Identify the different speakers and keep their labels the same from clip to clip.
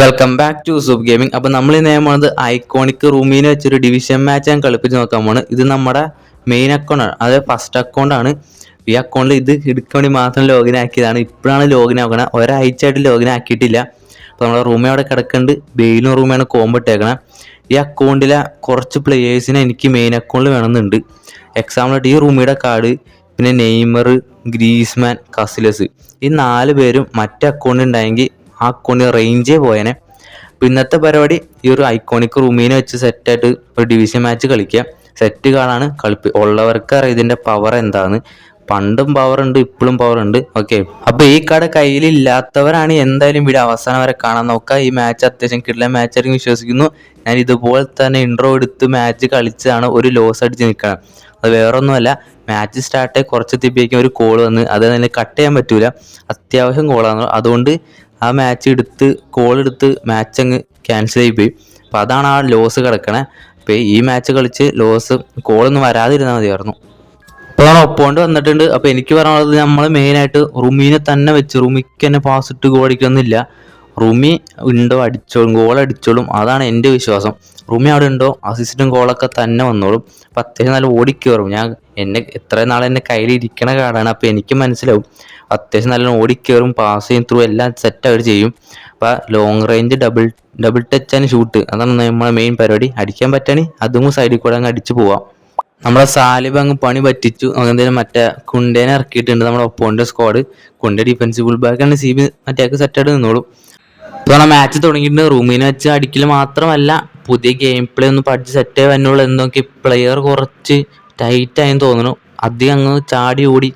Speaker 1: Welcome back to soup gaming അപ്പോൾ നമ്മൾ ഈ നിയമത് ഐക്കോണിക് റൂമിനെ വെച്ചൊരു ഡിവിഷൻ മാച്ച് ഞാൻ കളിപ്പിച്ച് നോക്കാൻ പോണ് ഇത് നമ്മുടെ മെയിൻ അക്കൗണ്ട് ആണ്. അതായത് ഫസ്റ്റ് അക്കൗണ്ട് ആണ്. ഈ അക്കൗണ്ടിൽ ഇത് എടുക്കാൻ വേണ്ടി മാത്രം ലോഗിൻ ആക്കിയതാണ്. ഇപ്പോഴാണ് ലോഗിൻ ആക്കണത് ഒരാഴ്ചയായിട്ട് ലോഗിൻ ആക്കിയിട്ടില്ല. അപ്പോൾ നമ്മുടെ റൂമേ അവിടെ കിടക്കുന്നുണ്ട് ബെയിലും റൂമിയാണ് കോമ്പിട്ടേക്കണേ ഈ അക്കൗണ്ടിലെ കുറച്ച് പ്ലേയേഴ്സിനെ എനിക്ക് മെയിൻ അക്കൗണ്ടിൽ വേണമെന്നുണ്ട്. എക്സാമ്പിളായിട്ട് ഈ റൂമിയുടെ കാർഡ് പിന്നെ നെയ്മർ ഗ്രീസ്മാൻ കസിലസ്. ഈ നാല് പേരും മറ്റേ അക്കൗണ്ട് ഉണ്ടായെങ്കിൽ ആ കോണി റേഞ്ചേ പോയേനെ. അപ്പോൾ ഇന്നത്തെ പരിപാടി ഈ ഒരു ഐക്കോണിക് റൂമിനെ വെച്ച് സെറ്റായിട്ട് ഒരു ഡിവിഷൻ മാച്ച് കളിക്കുക സെറ്റ് കാണാണ് കളിപ്പി. ഉള്ളവർക്ക് അറിയാം ഇതിന്റെ പവർ എന്താണ് പണ്ടും പവർ ഉണ്ട് ഇപ്പോഴും പവർ ഉണ്ട്. ഓക്കെ അപ്പോൾ ഈ കാർഡ് കയ്യിലില്ലാത്തവരാണ് എന്തായാലും ഇവിടെ അവസാനം വരെ കാണാൻ നോക്കുക. ഈ മാച്ച് അത്യാവശ്യം കിട്ടുന്ന മാച്ച് ആയിരിക്കും വിശ്വസിക്കുന്നു. ഞാൻ ഇതുപോലെ തന്നെ ഇൻട്രോ എടുത്ത് മാച്ച് കളിച്ചാണ് ഒരു ലോസ് അടിച്ച് നിൽക്കണം അത് വേറൊന്നുമല്ല മാച്ച് സ്റ്റാർട്ടായി കുറച്ച് എത്തിയപ്പോഴേക്കും ഒരു കോൾ വന്ന് അത് കട്ട് ചെയ്യാൻ പറ്റൂല. അത്യാവശ്യം കോളാണ് അതുകൊണ്ട് ആ മാച്ച് എടുത്ത് കോൾ എടുത്ത് മാച്ച് അങ്ങ് ക്യാൻസൽ ആയി പോയി. അപ്പോൾ അതാണ് ആ ലോസ് കിടക്കണേ. അപ്പോൾ ഈ മാച്ച് കളിച്ച് ലോസ് കോളൊന്നും വരാതിരുന്നാൽ മതിയായിരുന്നു. ഇപ്പോൾ നമ്മൾ ഒപ്പോണ്ട് വന്നിട്ടുണ്ട്. അപ്പോൾ എനിക്ക് പറയാനുള്ളത് നമ്മൾ മെയിനായിട്ട് റുമീനെ തന്നെ വെച്ച് റുമിക്ക് തന്നെ പാസ് ഇട്ട് ഗോൾ അടിക്കണമെന്നില്ല. റുമി ഉണ്ടോ? അടിച്ചോളും. ഗോൾ അടിച്ചോളും. അതാണ് എന്റെ വിശ്വാസം. റുമി അവിടെ ഉണ്ടോ? അസിസ്റ്റും ഗോളൊക്കെ തന്നെ വന്നോളും. അപ്പം അത്യാവശ്യം നല്ല ഓടിക്കയറും. ഞാൻ എന്നെ എത്ര നാൾ എന്റെ കയ്യിൽ ഇരിക്കണ കാർഡാണ് അപ്പോൾ എനിക്ക് മനസ്സിലാവും. അത്യാവശ്യം നല്ല ഓടിക്കയറും പാസ് ചെയ്യും ത്രൂ എല്ലാം സെറ്റ് അവർ ചെയ്യും. അപ്പോൾ long range double double touch and shoot അതാണ് നമ്മളെ മെയിൻ പരിപാടി. അടിക്കാൻ പറ്റണി അതും സൈഡിൽ കൂടെ അങ്ങ് അടിച്ചു പോവാം. നമ്മളെ സാലിബ് അങ്ങ് പണി പറ്റിച്ചു. അങ്ങനെ മറ്റേ കുണ്ടേനെ ഇറക്കിയിട്ടുണ്ട് നമ്മുടെ ഒപ്പോന്റെ സ്ക്വാഡ് കുണ്ട ഡിഫൻസിബിൾ ബാക്കാണ് സി ബി മറ്റേക്ക് സെറ്റായിട്ട് നിന്നോളൂ. നമ്മളെ മാച്ച് തുടങ്ങിയിട്ടുണ്ട്. റൂമിനെ വെച്ച് അടിക്കൽ മാത്രമല്ല പുതിയ ഗെയിം പ്ലേ ഒന്ന് പഠിച്ച് സെറ്റേ വന്നുള്ളൂ എന്നൊക്കെ പ്ലെയർ കുറച്ച് ടൈറ്റ് ആയെന്ന് തോന്നുന്നു. അധികം അങ്ങ് ചാടി ഓടി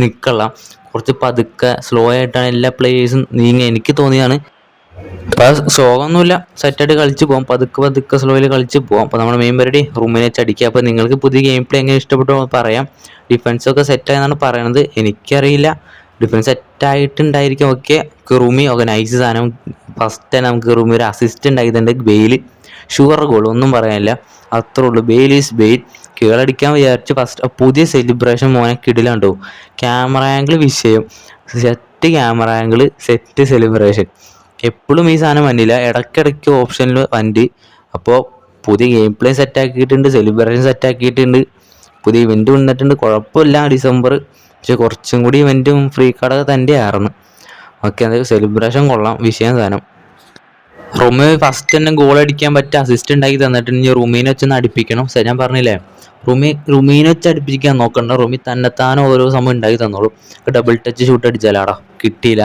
Speaker 1: നിൽക്കള്ള കുറച്ച് പതുക്കെ സ്ലോ ആയിട്ടാണ് എല്ലാ പ്ലേയേഴ്സും നീങ്ങി. എനിക്ക് തോന്നിയാണ് അപ്പോൾ ശോകമൊന്നുമില്ല. സെറ്റായിട്ട് കളിച്ച് പോകാം പതുക്കെ പതുക്കെ സ്ലോയിൽ കളിച്ച് പോകാം അപ്പോൾ നമ്മുടെ മെയിൻ പരിപാടി റൂമിനെ ചടിക്കുക അപ്പോൾ നിങ്ങൾക്ക് പുതിയ ഗെയിം പ്ലേ എങ്ങനെ ഇഷ്ടപ്പെട്ടോ പറയാം. ഡിഫൻസ് ഒക്കെ സെറ്റായെന്നാണ് പറയണത്. എനിക്കറിയില്ല. ഡിഫൻസ് സെറ്റായിട്ടുണ്ടായിരിക്കും ഓക്കെ റൂമി ഓക്കെ നൈസ് സാധനം ഫസ്റ്റ് തന്നെ നമുക്ക് റൂമിൽ ഒരു അസിസ്റ്റ് ഉണ്ടാക്കിയിട്ടുണ്ട്. ബെയിൽ ഷുവർ ഗോൾ ഒന്നും പറയാനില്ല. അത്രേ ഉള്ളൂ. ബെയിൽ ഈസ് ബെയിൽ കീഴടിക്കാൻ വിചാരിച്ച് ഫസ്റ്റ് പുതിയ സെലിബ്രേഷൻ മോനെ കിടിലുണ്ടോ ക്യാമറ ആംഗിൾ വിഷയം. Set camera angle set celebration എപ്പോഴും ഈ സാധനം വന്നില്ല. ഇടയ്ക്കിടയ്ക്ക് ഓപ്ഷനിൽ വണ്ടി. അപ്പോൾ പുതിയ ഗെയിം പ്ലേ സെറ്റാക്കിയിട്ടുണ്ട് സെലിബ്രേഷൻ സെറ്റാക്കിയിട്ടുണ്ട് പുതിയ ഇവന്റ് വന്നിട്ടുണ്ട്. കുഴപ്പമില്ല. ഡിസംബർ പക്ഷെ കുറച്ചും കൂടി ഇവന്റും ഫ്രീ കാർഡൊക്കെ തന്റെ ആയിരുന്നു ഓക്കെ അതായത് സെലിബ്രേഷൻ കൊള്ളാം. വിഷയം സാധനം റൂമി ഫസ്റ്റ് തന്നെ ഗോൾ അടിക്കാൻ പറ്റിയ അസിസ്റ്റ് ഉണ്ടാക്കി തന്നിട്ട് ഇനി റൂമീനെ വെച്ചൊന്ന് അടുപ്പിക്കണം. ശരി ഞാൻ പറഞ്ഞില്ലേ? റൂമി റൂമീനെ വെച്ച് അടുപ്പിക്കാൻ നോക്കണ്ട. റൂമി തന്നെത്താനും ഓരോ സമയം ഉണ്ടാക്കി തന്നോളൂ. ഡബിൾ ടച്ച് ഷൂട്ട് അടിച്ചാലാടാ. കിട്ടിയില്ല.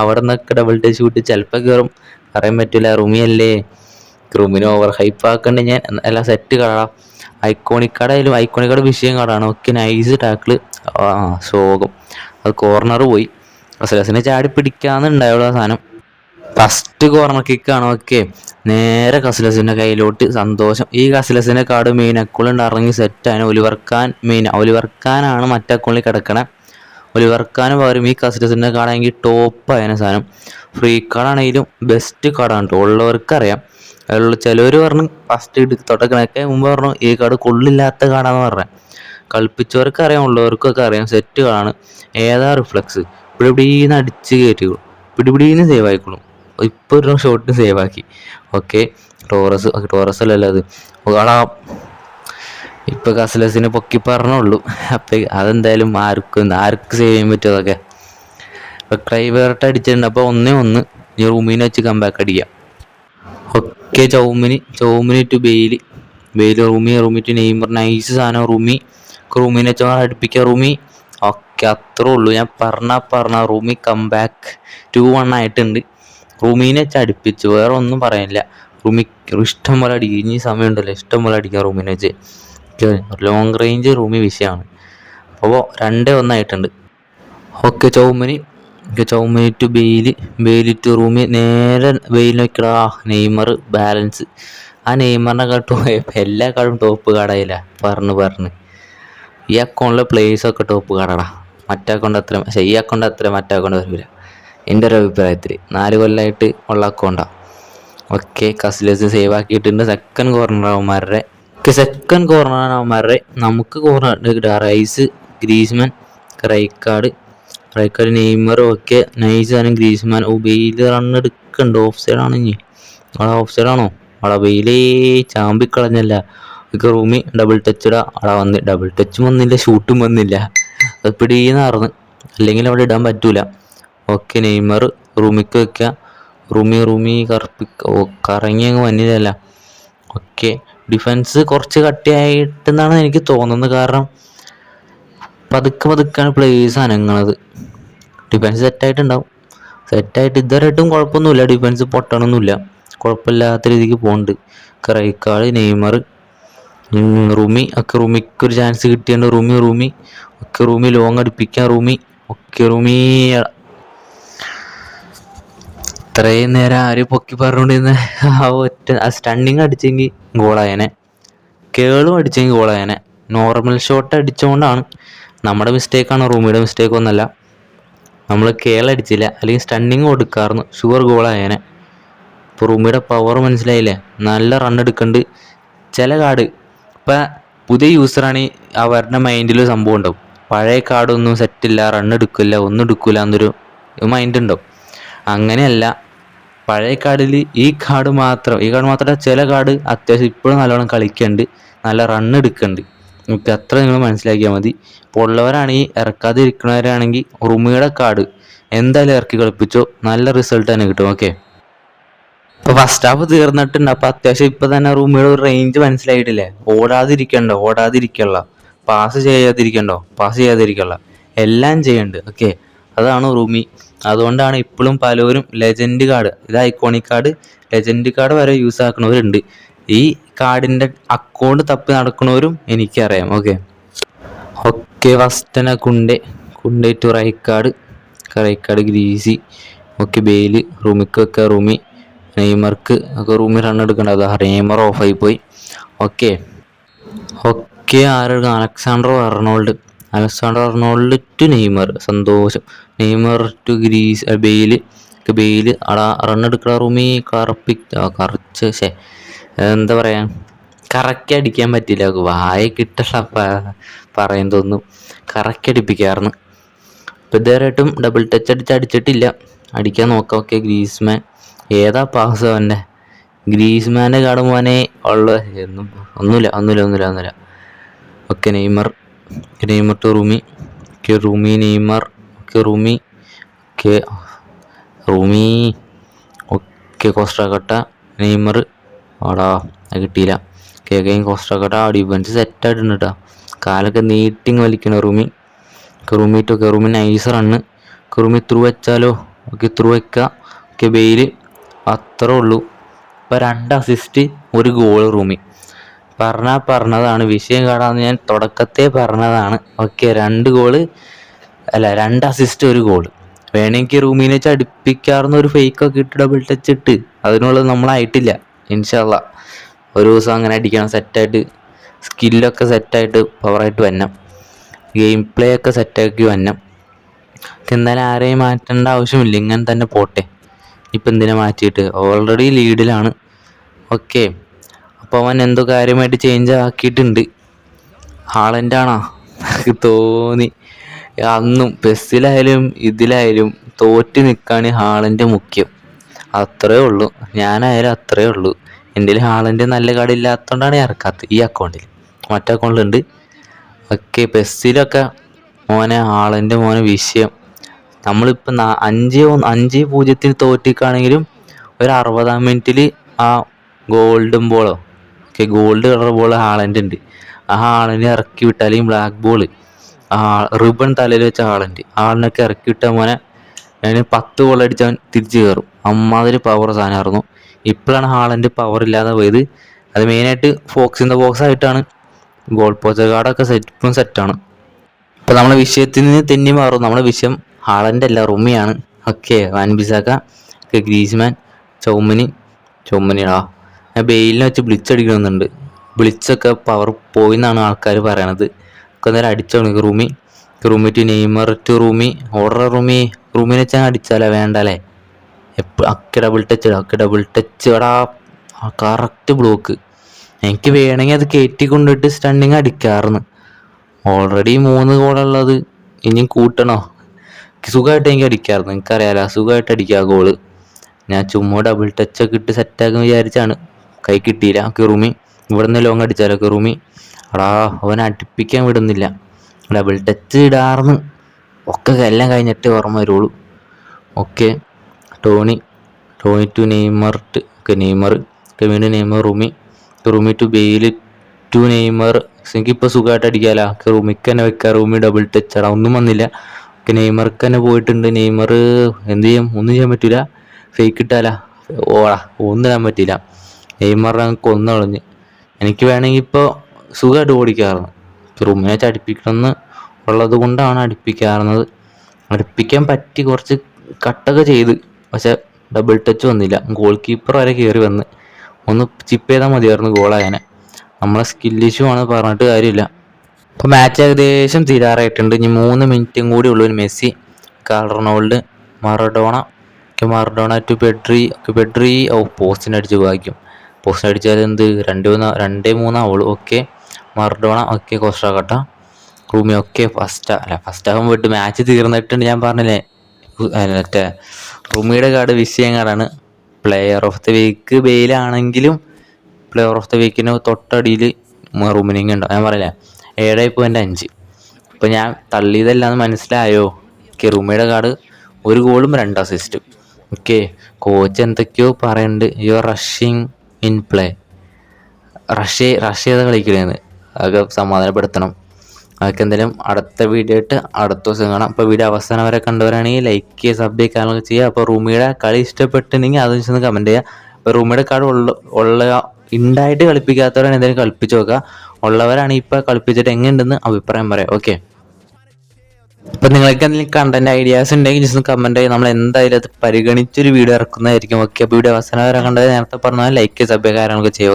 Speaker 1: അവിടെ നിന്നൊക്കെ ഡബിൾ ടച്ച് ഷൂട്ട് ചിലപ്പോൾ കയറും പറയാൻ പറ്റില്ല റൂമി അല്ലേ? റൂമിന് ഓവർ ഹൈപ്പ് ആക്കണ്ട ഞാൻ. എല്ലാം സെറ്റ് കാടാ. ഐക്കോണിക് കാർഡായാലും ഐക്കോണിക് കാർഡ് വിഷയം കാടാണ്. ഓക്കെ നൈസ് ടാക്കിൾ ആ ശോകം അത് കോർണർ പോയി. അസലസിനെ ചാടി പിടിക്കാന്നുണ്ടായുള്ള സാധനം. ഫസ്റ്റ് കോർണർ കിക്കാണ് ഓക്കെ നേരെ കസിലസിന്റെ കയ്യിലോട്ട്. സന്തോഷം. ഈ കസിലസിന്റെ കാർഡ് മെയിൻ അക്കൗണ്ട് ഇറങ്ങി സെറ്റാണ് ഒലിവർക്കാൻ മെയിൻ ഒലിവർക്കാനാണ് മറ്റേ അക്കൗണ്ടിൽ കിടക്കണേ. ഒലിവർക്കാന് പകരം ഈ കസിലസിന്റെ കാർഡാണെങ്കിൽ ടോപ്പ് ആയതിനെ സാധനം. ഫ്രീ കാർഡാണെങ്കിലും ബെസ്റ്റ് കാർഡാണ് കേട്ടോ ഉള്ളവർക്ക് അറിയാം അതിലുള്ള ചിലവർ പറഞ്ഞു ഫസ്റ്റ് എടുത്ത് തുടക്കണൊക്കെ മുമ്പ് പറഞ്ഞു ഈ കാർഡ് കൊള്ളില്ലാത്ത കാർഡാന്ന് പറഞ്ഞത് കളിപ്പിച്ചവർക്ക് അറിയാം ഉള്ളവർക്കൊക്കെ അറിയാം സെറ്റ് കാർഡാണ് ഏതാ റിഫ്ലക്സ് പിടിപിടീന്ന് അടിച്ച് കയറ്റിക്കോളും പിടിപിടീന്ന് സേവ് ആയിക്കോളും. ഇപ്പോൾ ഒരു ഷോട്ട് സേവ് ആക്കി. ഓക്കെ ടോറസ് ടോറസ് അല്ലല്ലോ അത്. ആളാ ഇപ്പോൾ കസലസിനെ പൊക്കി പറഞ്ഞുള്ളൂ. അപ്പം അതെന്തായാലും ആർക്കും ആർക്ക് സേവ് ചെയ്യാൻ പറ്റുമതൊക്കെ ഇപ്പോൾ ക്രൈവേർട്ട് അടിച്ചിട്ടുണ്ട്. അപ്പോൾ ഒന്നേ ഒന്ന്. ഈ റൂമിനെ വെച്ച് കമ്പാക്ക് അടിക്കാം. Okay Tchouameni. Tchouameni to Bale. Bale Rumi Rumi to Neymar. Nice സാധനം റൂമി. റൂമിനെ വെച്ച് അടുപ്പിക്കുക റൂമി. ഓക്കെ അത്രേ ഉള്ളൂ. ഞാൻ പറഞ്ഞ പറഞ്ഞ റൂമി കംബാക്ക് ടു വൺ ആയിട്ടുണ്ട്. റൂമിനെ വെച്ച് അടുപ്പിച്ചു വേറെ ഒന്നും പറയാനില്ല. റൂമി ഇഷ്ടം പോലെ അടിക്കും ഇനി സമയമുണ്ടല്ലോ ഇഷ്ടം പോലെ അടിക്കാം റൂമിനെ വെച്ച്. ലോങ് റേഞ്ച് റൂമി വിഷയമാണ്. അപ്പോൾ രണ്ടേ ഒന്നായിട്ടുണ്ട്. Okay Tchouameni. Okay Tchouameni to Bale. Bale to Rumi. നേരെ ബെയിലിന് വെക്കടാ നെയ്മർ ബാലൻസ്. ആ നെയ്മറിനെ കാട്ടും എല്ലാ കാർഡും ടോപ്പ് കടയില്ല പറഞ്ഞ് പറഞ്ഞ്. ഈ അക്കൗണ്ടിലെ പ്ലേസൊക്കെ ടോപ്പ് കാർഡാടാ മറ്റേ അക്കൗണ്ട് അത്ര പക്ഷേ ഈ അക്കൗണ്ട് അത്ര മറ്റേ അക്കൗണ്ട് വരില്ല എന്റെ ഒരു അഭിപ്രായത്തിൽ നാല് കൊല്ലമായിട്ട് ഉള്ള അക്കൗണ്ടാണ് ഓക്കെ കസ്ലേഴ്സ് സേവ് ആക്കിയിട്ടുണ്ട്. സെക്കൻഡ് കോർണർ അവന്മാരുടെ സെക്കൻഡ് കോർണർ അവന്മാരുടെ നമുക്ക് corner Rice Griezmann Rijkaard Rijkaard Neymar ഒക്കെ നൈസ് ആണ് ഗ്രീസ്മാൻ. ഓ ബെയിൽ റൺ എടുക്കുന്നുണ്ട് ഓഫ് സൈഡാണ് ഇനി. അവിടെ ഓഫ് സൈഡാണോ അവിടെ വെയിലേ ചാമ്പിക്കളഞ്ഞല്ല. റൂമിൽ ഡബിൾ ടച്ച് ഇടാ. അവിടെ വന്ന് ഡബിൾ ടച്ചും വന്നില്ല ഷൂട്ടും വന്നില്ല. അത് പിടീന്നാർന്ന്. അല്ലെങ്കിൽ അവിടെ ഇടാൻ പറ്റൂല. ഓക്കെ നെയ്മർ റൂമിക്ക് വെക്കുക റൂമി റൂമി കറപ്പി കറങ്ങി അങ്ങ് വന്നില്ല ഓക്കെ ഡിഫൻസ് കുറച്ച് കട്ടിയായിട്ടെന്നാണ് എനിക്ക് തോന്നുന്നത്. കാരണം പതുക്കെ പതുക്കെയാണ് പ്ലേസ് അനങ്ങണത് ഡിഫൻസ് സെറ്റായിട്ടുണ്ടാവും സെറ്റായിട്ട് ഇതുവരെയായിട്ടും കുഴപ്പമൊന്നുമില്ല. ഡിഫൻസ് പൊട്ടണമൊന്നുമില്ല. കുഴപ്പമില്ലാത്ത രീതിക്ക് പോകുന്നുണ്ട് ക്രൈക്കാൾ നെയ്മർ റൂമി. ഒക്കെ റൂമിക്ക് ഒരു ചാൻസ് കിട്ടിയുണ്ട് റൂമി റൂമി. ഒക്കെ റൂമി ലോങ് അടുപ്പിക്കാൻ റൂമി ഒക്കെ റൂമി ഇത്രയും നേരം ആര് പൊക്കി പറഞ്ഞുകൊണ്ടിരുന്ന ആ ഒറ്റ ആ സ്റ്റണ്ണിങ് അടിച്ചെങ്കിൽ ഗോളായനെ കേളും അടിച്ചെങ്കിൽ ഗോളായനെ നോർമൽ ഷോട്ട് അടിച്ചുകൊണ്ടാണ് നമ്മുടെ മിസ്റ്റേക്കാണ് റൂമിയുടെ മിസ്റ്റേക്ക് ഒന്നല്ല. നമ്മൾ കേളടിച്ചില്ല അല്ലെങ്കിൽ സ്റ്റണ്ണിങ് കൊടുക്കാറുന്നു ഷുവർ ഗോളായനെ ഇപ്പോൾ റൂമിയുടെ പവർ മനസ്സിലായില്ലേ? നല്ല റൺ എടുക്കുന്നുണ്ട് ചില കാർഡ് ഇപ്പം പുതിയ യൂസറാണ് അവരുടെ മൈൻഡിൽ സംഭവം ഉണ്ടാവും. പഴയ കാർഡൊന്നും സെറ്റില്ല റൺ എടുക്കില്ല ഒന്നും എടുക്കില്ല എന്നൊരു മൈൻഡ് ഉണ്ടാവും അങ്ങനെയല്ല. പഴയ കാർഡിൽ ഈ കാർഡ് മാത്രം ഈ കാർഡ് മാത്രമല്ല ചില കാർഡ് അത്യാവശ്യം ഇപ്പോഴും നല്ലോണം കളിക്കുന്നുണ്ട് നല്ല റൺ എടുക്കുന്നുണ്ട് നമുക്ക് അത്ര നിങ്ങൾ മനസ്സിലാക്കിയാൽ മതി. ഇപ്പോൾ ഉള്ളവരാണെങ്കിൽ ഇറക്കാതെ ഇരിക്കുന്നവരാണെങ്കിൽ റുമിയുടെ കാർഡ് എന്തായാലും ഇറക്കി കളിപ്പിച്ചോ നല്ല റിസൾട്ട് തന്നെ കിട്ടും ഓക്കെ ഇപ്പൊ ഫസ്റ്റ് ഹാഫ് തീർന്നിട്ടുണ്ട് അപ്പോൾ അത്യാവശ്യം ഇപ്പൊ തന്നെ റൂമിയുടെ ഒരു റേഞ്ച് മനസ്സിലായിട്ടില്ലേ? ഓടാതിരിക്കണ്ട ഓടാതിരിക്കല്ല പാസ് ചെയ്യാതിരിക്കണ്ടോ? പാസ് ചെയ്യാതിരിക്കല്ല എല്ലാം ചെയ്യണ്ട്. ഓക്കെ അതാണ് റൂമി. അതുകൊണ്ടാണ് ഇപ്പോഴും പലരും ലെജൻഡ് കാർഡ് ഇത് ഐക്കോണിക് കാർഡ് ലെജൻഡ് കാർഡ് വരെ യൂസ് ആക്കുന്നവരുണ്ട്. ഈ കാർഡിന്റെ അക്കൗണ്ട് തപ്പി നടക്കുന്നവരും എനിക്കറിയാം. Okay okay ഫസ്റ്റന Kounde. Kounde to Rijkaard Rijkaard Griezi okay Bale റൂമിക്ക് വെക്കുക റൂമി. നെയ്മർക്ക് ഒക്കെ റൂമിൽ റൺ എടുക്കേണ്ടത് നെയ്മർ ഓഫായി പോയി. Okay okay ആരെടുക്കും Alexander Arnold. Alexander Arnold to Neymar. സന്തോഷം. Neymar to Griez Bale. Bale അടാ റൺ എടുക്കണ റൂമി. കറപ്പി കറച്ച് ശേ എന്താ പറയാ? കറക്കി അടിക്കാൻ പറ്റില്ല. വായ കിട്ടല പറയും തോന്നും കറക്കി അടിപ്പിക്കാറുണ്ട് ഇപ്പം ഇതുവരെയായിട്ടും ഡബിൾ ടച്ച് അടിച്ച് അടിച്ചിട്ടില്ല. അടിക്കാൻ നോക്കാം ഓക്കെ ഗ്രീസ്മാൻ. ഏതാ പാസ് അവന്റെ? ഗ്രീസ്മാന്റെ കാട് മോനെ ഉള്ള. എന്നും ഒന്നുമില്ല ഒന്നുമില്ല ഒന്നുമില്ല ഒന്നുമില്ല. Okay Neymar Neymar to Rumi okay Rumi Neymar okay Rumi okay Rumi okay കോസ്ട്രാക്കട്ട Neymar. ആടാ അത് കിട്ടിയില്ല. കേക്കെയും കോസ്ട്രാക്കട്ട ആ ഡിഫൻസ് സെറ്റായിട്ടുണ്ട് കേട്ടോ കാലൊക്കെ നീട്ടിങ് വലിക്കണം റൂമി. കെറൂമി ടു കെറൂമി നൈസ് റണ്ണ് റൂമി ത്രൂ വെച്ചാലോ? ഓക്കെ ത്രൂ വെക്കുക ഓക്കെ ബെയിൽ അത്രേ ഉള്ളൂ. ഇപ്പം രണ്ട് അസിസ്റ്റ് ഒരു ഗോൾ റൂമി. പറഞ്ഞാൽ പറഞ്ഞതാണ്. വിഷയം കാണാമെന്ന് ഞാൻ തുടക്കത്തെ പറഞ്ഞതാണ്. ഓക്കെ രണ്ട് ഗോൾ അല്ല രണ്ട് അസിസ്റ്റ് ഒരു ഗോൾ വേണമെങ്കിൽ റൂമിനെ വെച്ച് അടുപ്പിക്കാറുന്ന ഒരു ഫേക്കൊക്കെ ഇട്ട് ഡബിൾ ടച്ച് ഇട്ട്. അതിനുള്ളത് നമ്മളായിട്ടില്ല. ഇൻഷാല്ല ഒരു ദിവസം അങ്ങനെ അടിക്കണം. സെറ്റായിട്ട് സ്കില്ലൊക്കെ സെറ്റായിട്ട് പവറായിട്ട് വന്നം ഗെയിം പ്ലേ ഒക്കെ സെറ്റാക്കി വന്നം എന്തായാലും ആരെയും മാറ്റേണ്ട ആവശ്യമില്ല. ഇങ്ങനെ തന്നെ പോട്ടെ. ഇപ്പം എന്തിനാ മാറ്റിയിട്ട്? ഓൾറെഡി ലീഡിലാണ് ഓക്കെ അപ്പോൾ അവൻ എന്തോ കാര്യമായിട്ട് ചേഞ്ച് ആക്കിയിട്ടുണ്ട്. ഹാളന്റാണോ തോന്നി. അന്നും ബസ്സിലായാലും ഇതിലായാലും തോറ്റ് നിൽക്കാണ് ഹാളന്റെ മുഖ്യം. അത്രേ ഉള്ളൂ. ഞാനായാലും അത്രേ ഉള്ളൂ. എന്റെ ഹാളന്റെ നല്ല കാർഡ് ഇല്ലാത്തതുകൊണ്ടാണ് ഇറക്കാത്തത് ഈ അക്കൗണ്ടിൽ. മറ്റേ അക്കൗണ്ടിലുണ്ട്. ഒക്കെ ബസ്സിലൊക്കെ മോനെ ഹാളന്റെ മോനെ വിഷയം. നമ്മളിപ്പോൾ നാ അഞ്ച് അഞ്ച് പൂജ്യത്തിന് തോറ്റിക്കാണെങ്കിലും ഒരു അറുപതാം മിനിറ്റിൽ ആ ഗോൾഡും ബോളോ ഓക്കെ ഗോൾഡ് കളർ ബോൾ ഹാളന്റെ ഉണ്ട് ആ ഹാളനെ ഇറക്കി വിട്ടാൽ ഈ ബ്ലാക്ക് ബോൾ ആ റിബൺ തലയിൽ വെച്ച ഹാളന്റെ ഹാളിനൊക്കെ ഇറക്കി വിട്ട മോനെ ഞാൻ പത്ത് ബോൾ അടിച്ചവൻ തിരിച്ചു കയറും അമ്മാതിരി പവർ സാധനമായിരുന്നു ഇപ്പോഴാണ് ഹാളന്റെ പവർ ഇല്ലാതെ പോയത്. അത് മെയിനായിട്ട് ഫോക്സ് ഇൻ ദ ബോക്സ് ആയിട്ടാണ്. ഗോൾ പോസ്റ്റ് കാർഡൊക്കെ സെറ്റ് സെറ്റാണ് ഇപ്പം നമ്മളെ വിഷയത്തിൽ നിന്ന് തെന്നി മാറും. നമ്മുടെ വിഷയം ഹാളന്റെ അല്ല റുമിയാണ്. Okay Van Bissaka Griezmann Tchouameni ചൗമനിടാ ഞാൻ ബെയിലിനെ വെച്ച് ബ്ലിച്ച് അടിക്കണമെന്നുണ്ട് ബ്ലിച്ചൊക്കെ പവർ പോയി എന്നാണ് ആൾക്കാർ പറയണത്. ഒക്കെ നേരം അടിച്ചോണ് റൂമി. റൂമി to Neymar to Rumi. Order റൂമി. റൂമിനെ വെച്ചാൽ അടിച്ചാലേ വേണ്ടല്ലേ? എപ്പോൾ അക്കെ ഡബിൾ ടച്ച് ഇടാം. അക്കെ ഡബിൾ ടച്ച് എടാ. കറക്റ്റ് ബ്ലോക്ക് എനിക്ക് വേണമെങ്കിൽ അത് കയറ്റി കൊണ്ടിട്ട് സ്റ്റണ്ടിങ് അടിക്കാറുന്ന് ഓൾറെഡി മൂന്ന് ഗോളുള്ളത് ഇനിയും കൂട്ടണോ? സുഖമായിട്ട് എനിക്ക് അടിക്കാറുണ്ട് എനിക്കറിയാലോ സുഖമായിട്ട് അടിക്കുക ഗോൾ ഞാൻ ചുമ്മാ ഡബിൾ ടച്ചൊക്കെ ഇട്ട് സെറ്റാക്കാൻ വിചാരിച്ചാണ്. കൈ കിട്ടിയില്ല. കിറുമി ഇവിടുന്ന് ലോങ് അടിച്ചാലോ കിറുമി? അടാ അവൻ അടുപ്പിക്കാൻ വിടുന്നില്ല. ഡബിൾ ടച്ച് ഇടാർന്ന്. ഒക്കെ എല്ലാം കഴിഞ്ഞിട്ട് ഓർമ്മ വരുള്ളൂ. Okay Toni Toni to Neymar ഒക്കെ Neymar Kevin Neymar Rumi. Rumi to Bale to Neymar. എനിക്ക് ഇപ്പോൾ സുഖമായിട്ട് അടിക്കാമല്ലോ റുമിക്ക് തന്നെ വെക്കാം. റൂമി ഡബിൾ ടച്ച് അടാ ഒന്നും വന്നില്ല. ഒക്കെ നെയ്മർക്ക് തന്നെ പോയിട്ടുണ്ട്. നെയ്മർ എന്ത് ചെയ്യും? ഒന്നും ചെയ്യാൻ പറ്റില്ല ഫേക്ക് ഇട്ടാലാ. ഓടാ ഒന്നും ഇടാൻ പറ്റില്ല നെയ്മറിനെ അങ്ങ് കൊന്നു കളഞ്ഞ് എനിക്ക് വേണമെങ്കിൽ ഇപ്പോൾ സുഖമായിട്ട് ഓടിക്കാറുണ്ട് റൂമിനെ അടുപ്പിക്കണമെന്ന് ഉള്ളത് കൊണ്ടാണ് അടുപ്പിക്കാറുന്നത്. അടുപ്പിക്കാൻ പറ്റി കുറച്ച് കട്ടൊക്കെ ചെയ്ത്. പക്ഷെ ഡബിൾ ടച്ച് വന്നില്ല. ഗോൾ കീപ്പർ വരെ കയറി വന്ന്. ഒന്ന് ചിപ്പ് ചെയ്താൽ മതിയായിരുന്നു ഗോളായനെ നമ്മളെ സ്കിൽ ഇഷ്യൂ ആണ് പറഞ്ഞിട്ട് കാര്യമില്ല. അപ്പോൾ മാച്ച് ഏകദേശം തീരാറായിട്ടുണ്ട്. ഇനി മൂന്ന് മിനിറ്റും കൂടി ഉള്ളൂ. ഒരു മെസ്സി കാർണോൾഡ് മറഡോണ. മറഡോണ ടു പെഡ്രി ഒക്കെ പെഡ്രി ഓ പോസ്റ്റിന് അടിച്ച് ഭാഗ്യം പോസ്റ്റിന് അടിച്ചാൽ എന്ത്? രണ്ട് മൂന്ന് രണ്ടേ മൂന്നാവുള്ളൂ ഓക്കെ മറഡോണ ഓക്കെ കോസ്റ്റാക്കട്ട റൂമി ഒക്കെ ഫസ്റ്റ് അല്ല ഫസ്റ്റ് ആകുമ്പോൾ വിട്ട് മാച്ച് തീർന്നിട്ടുണ്ട് ഞാൻ പറഞ്ഞില്ലേ. മറ്റേ റൂമിയുടെ കാർഡ് വിഷയം കാർഡാണ് പ്ലെയർ ഓഫ് ദി വീക്ക് ബെയിലാണെങ്കിലും പ്ലെയർ ഓഫ് ദി വീക്കിന് തൊട്ടടിയിൽ റൂമിനിങ് ഉണ്ടാവും ഞാൻ പറയില്ലേ ഏഴ് പോയിന്റ് അഞ്ച്. അപ്പോൾ ഞാൻ തള്ളിയതല്ലാന്ന് മനസ്സിലായോ? ഓക്കെ റൂമിയുടെ കാർഡ് ഒരു ഗോളും രണ്ട് അസിസ്റ്റും ഓക്കെ കോച്ച് എന്തൊക്കെയോ പറയുന്നുണ്ട് you are rushing in play. Russia Russia കളിക്കുകയാണ് അതൊക്കെ സമാധാനപ്പെടുത്തണം. അതൊക്കെ എന്തായാലും അടുത്ത വീഡിയോ ആയിട്ട് അടുത്ത ദിവസം കാണാം. അപ്പോൾ വീഡിയോ അവസാനം വരെ കണ്ടവരാണെങ്കിൽ ലൈക്ക് ചെയ്യുക സബ് ചെയ്യുക കാര്യങ്ങളൊക്കെ ചെയ്യുക. അപ്പോൾ റൂമിയുടെ കളി ഇഷ്ടപ്പെട്ടിട്ടുണ്ടെങ്കിൽ അത് വെച്ചൊന്ന് കമന്റ് ചെയ്യുക. അപ്പോൾ റൂമിയുടെ കാർഡ് ഉള്ള ഉള്ള ഉണ്ടായിട്ട് കളിപ്പിക്കാത്തവരാണ് എന്തെങ്കിലും കളിപ്പിച്ച് നോക്കുക. ഉള്ളവരാണ് ഇപ്പോൾ കളിപ്പിച്ചിട്ട് എങ്ങനെയുണ്ടെന്ന് അഭിപ്രായം പറയാം. ഓക്കെ അപ്പം നിങ്ങൾക്ക് എന്തെങ്കിലും കണ്ടന്റ് ഐഡിയാസ് ഉണ്ടെങ്കിൽ ജസ്റ്റ് കമന്റ് ചെയ്യും നമ്മൾ എന്തായാലും അത് പരിഗണിച്ചൊരു വീഡിയോ ഇറക്കുന്നതായിരിക്കും. ഓക്കെ അപ്പോൾ വീഡിയോ അവസാനം വരെ കണ്ടത് നേരത്തെ പറഞ്ഞാൽ ലൈക്ക് സബ്ബ് കാര്യങ്ങളൊക്കെ ചെയ്യും